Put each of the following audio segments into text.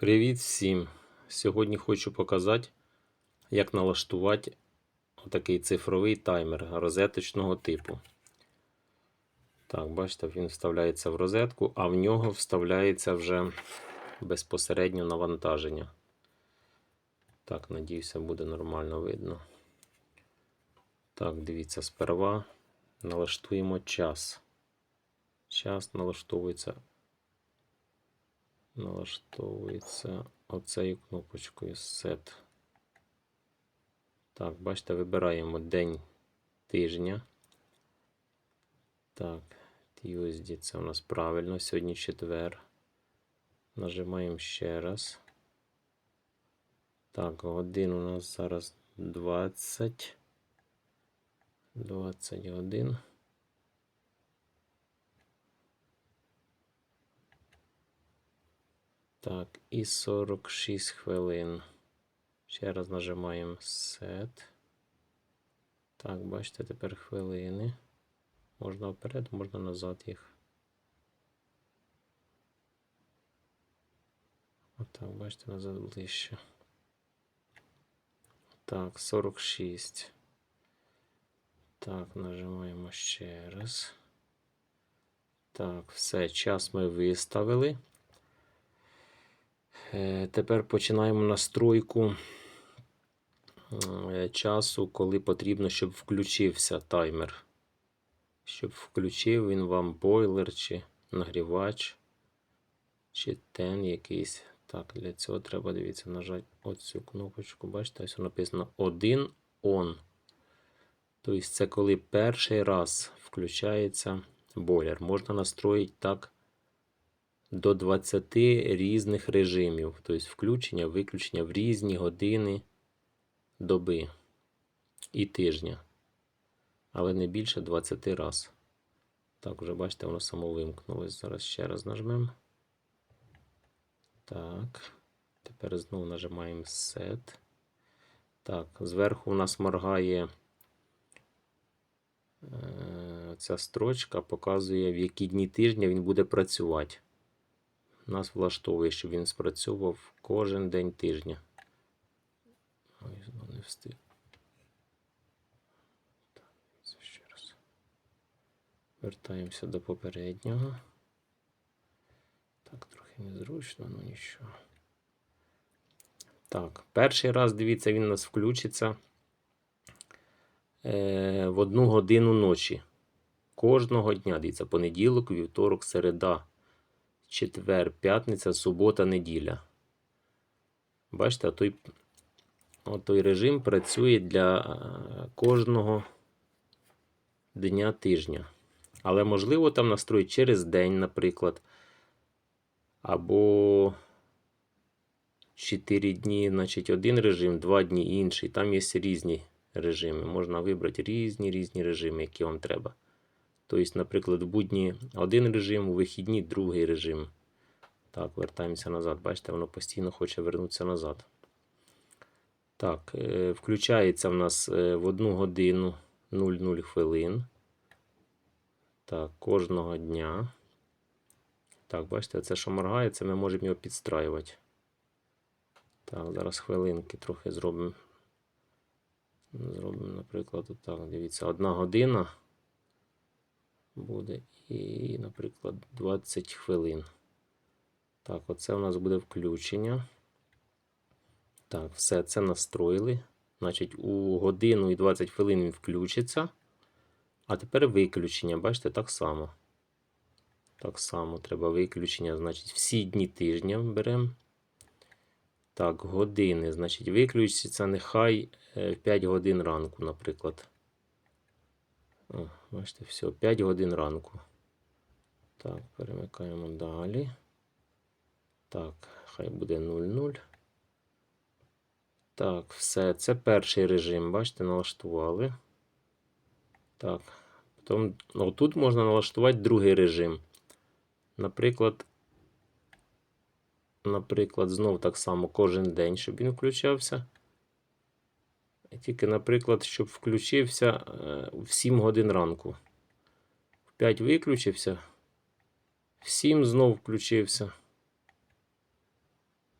Привіт всім! Сьогодні хочу показати, як налаштувати отакий цифровий таймер розеточного типу. Так, бачите, він вставляється в розетку, а в нього вставляється вже безпосередньо навантаження. Так, надіюся, буде нормально видно. Так, дивіться, сперва налаштуємо час. Час налаштовується налаштовується оцею кнопочкою Set. Так, бачите, вибираємо день тижня. Так, Tuesday це у нас правильно. Сьогодні четвер. Нажимаємо ще раз. Так, годин у нас зараз 20. 21. Так, і 46 хвилин. Ще раз нажимаємо Set. Так, бачите, тепер хвилини. Можна вперед, можна назад їх. Отак, бачите, назад ближче. Так, 46. Так, нажимаємо ще раз. Так, все, час ми виставили. Е, Тепер починаємо настройку е, часу, коли потрібно, щоб включився таймер. Щоб включив він вам бойлер чи нагрівач, чи тен якийсь. Так, для цього треба, дивіться, нажати оцю кнопочку. Бачите, ось написано 1 on. Тобто, це коли перший раз включається бойлер. Можна настроїти так до 20 різних режимів, тобто включення, виключення в різні години доби і тижня. Але не більше 20 раз. Так, вже бачите, воно само вимкнулось. Зараз ще раз нажмемо. Так. Тепер знову нажимаємо Set. Так, зверху у нас моргає е, ця строчка, показує, в які дні тижня він буде працювати. Нас влаштовує, щоб він спрацьовував кожен день тижня. Ой, знову не встиг. Ще раз. Вертаємося до попереднього. Так, трохи незручно, ну нічого. Так, перший раз, дивіться, він у нас включиться е, в одну годину ночі. Кожного дня, дивіться, понеділок, вівторок, середа четвер, п'ятниця, субота, неділя. Бачите, той, той режим працює для е, кожного дня тижня. Але можливо там настроїть через день, наприклад. Або 4 дні, значить, один режим, 2 дні інший. Там є різні режими. Можна вибрати різні різні режими, які вам треба. Тобто, наприклад, в будні один режим, у вихідні другий режим. Так, вертаємося назад. Бачите, воно постійно хоче вернутися назад. Так, е, включається в нас е, в 1 годину 00 хвилин. Так, кожного дня. Так, бачите, це що моргає, це ми можемо його підстраювати. Так, зараз хвилинки трохи зробимо. Зробимо, наприклад, отак. Дивіться, одна година буде і, наприклад, 20 хвилин. Так, оце у нас буде включення. Так, все це настроїли. Значить, у годину і 20 хвилин він включиться. А тепер виключення. Бачите, так само. Так само треба виключення. Значить, всі дні тижня беремо. Так, години. Значить, виключиться нехай в 5 годин ранку, наприклад. О, бачите, все, 5 годин ранку. Так, перемикаємо далі. Так, хай буде 0,0. Так, все. Це перший режим. Бачите, налаштували. Так. Потім, ну, тут можна налаштувати другий режим. Наприклад, наприклад, знов так само кожен день, щоб він включався. Тільки, наприклад, щоб включився в 7 годин ранку. В 5 виключився. В 7 знов включився.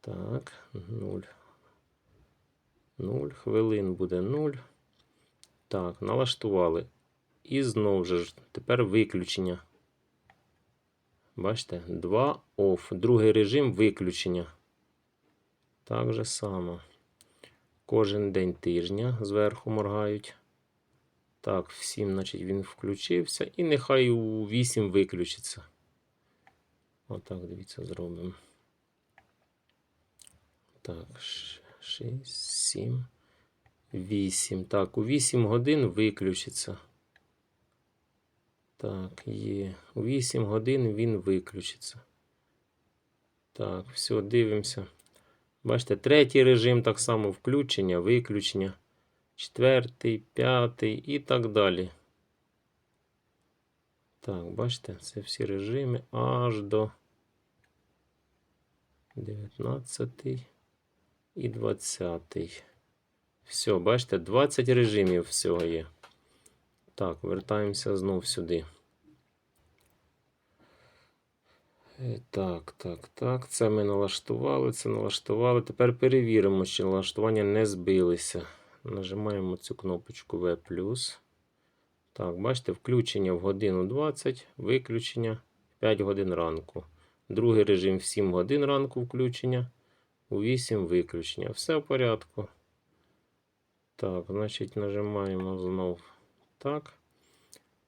Так, 0. 0. Хвилин буде 0. Так, налаштували. І знову ж тепер виключення. Бачите, 2 off. Другий режим виключення. Так же само. Кожен день тижня зверху моргають. Так, в 7, значить, він включився. І нехай у 8 виключиться. Отак, дивіться, зробимо. Так, 6, 7, 8. Так, у 8 годин виключиться. Так, є. У 8 годин він виключиться. Так, все, дивимося. Бачите, третій режим так само включення, виключення. Четвертий, п'ятий і так далі. Так, бачите, це всі режими аж до 19 і 20. Все, бачите, 20 режимів всього є. Так, вертаємося знов сюди. Е, Так, так, так. Це ми налаштували, це налаштували. Тепер перевіримо, чи налаштування не збилися. Нажимаємо цю кнопочку V. Так, бачите, включення в годину 20, виключення в 5 годин ранку. Другий режим в 7 годин ранку включення, у 8 виключення. Все в порядку. Так, значить, нажимаємо знов так.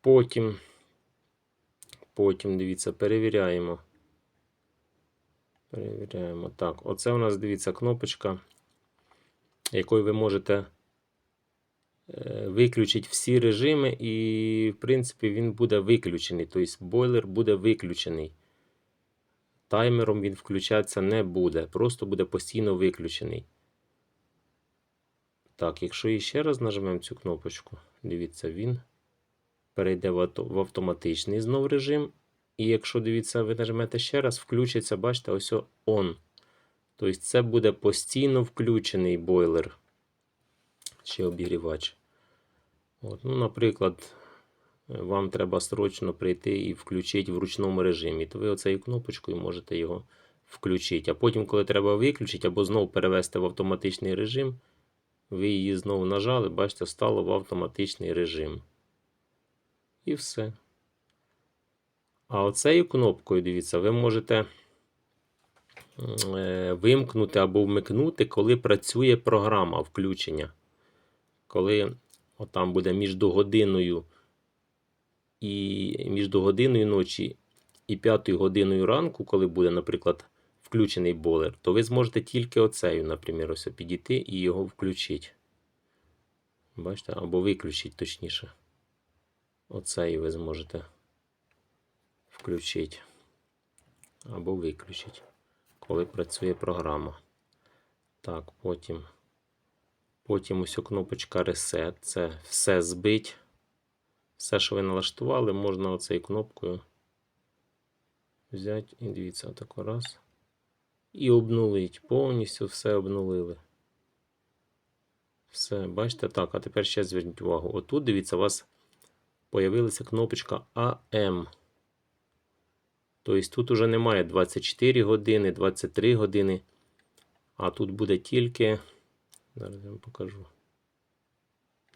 Потім, потім, дивіться, перевіряємо. Перевіряємо. Так, оце у нас, дивіться, кнопочка, якою ви можете е, виключити всі режими, і, в принципі, він буде виключений. Тобто бойлер буде виключений. Таймером він включатися не буде, просто буде постійно виключений. Так, якщо іще раз нажмемо цю кнопочку, дивіться, він перейде в автоматичний знов режим. І якщо дивіться, ви нажмете ще раз, включиться, бачите, ось on. Тобто це буде постійно включений бойлер чи обігрівач. От, ну, наприклад, вам треба срочно прийти і включити в ручному режимі, то ви оцею кнопочкою можете його включити. А потім, коли треба виключити або знову перевести в автоматичний режим, ви її знову нажали, бачите, стало в автоматичний режим. І все. А оцею кнопкою, дивіться, ви можете е, вимкнути або вмикнути, коли працює програма включення. Коли отам буде між годиною і між годиною ночі і 5 годиною ранку, коли буде, наприклад, включений болер, то ви зможете тільки оцею, наприклад, ось підійти і його включити. Бачите, або виключити точніше. Оцею ви зможете включити або виключити, коли працює програма. Так, потім. Потім ось кнопочка Reset. Це все збить. Все, що ви налаштували, можна оцею кнопкою взяти і дивіться, отако раз. І обнулить. Повністю все обнулили. Все, бачите, так. А тепер ще зверніть увагу. Отут, дивіться, у вас появилася кнопочка AM. Тобто тут уже немає 24 години, 23 години. А тут буде тільки. Зараз я вам покажу.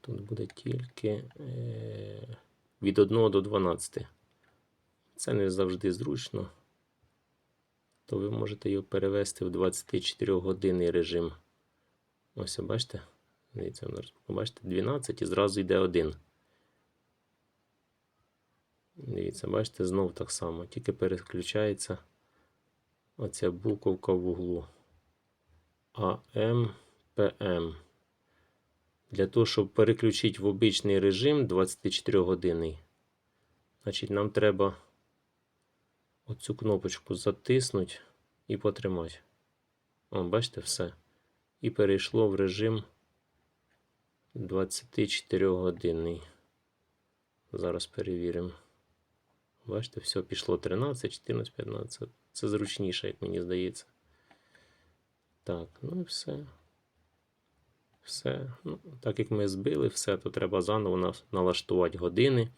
Тут буде тільки е, від 1 до 12. Це не завжди зручно. То ви можете його перевести в 24 годинний режим. Ось, бачите? Дивіться, бачите, 12 і зразу йде 1. Дивіться, бачите, знов так само. Тільки переключається оця буковка в углу. АМ, ПМ. Для того, щоб переключити в обичний режим 24 годинний, значить, нам треба оцю кнопочку затиснути і потримати. О, бачите, все. І перейшло в режим 24 годинний. Зараз перевіримо. Бачите, все пішло 13, 14, 15. Це зручніше, як мені здається. Так, ну і все. Все. Ну, так як ми збили все, то треба заново налаштувати години.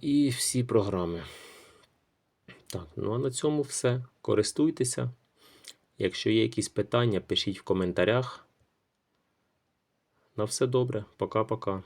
І всі програми. Так, ну а на цьому все. Користуйтеся. Якщо є якісь питання, пишіть в коментарях. На все добре. Пока-пока.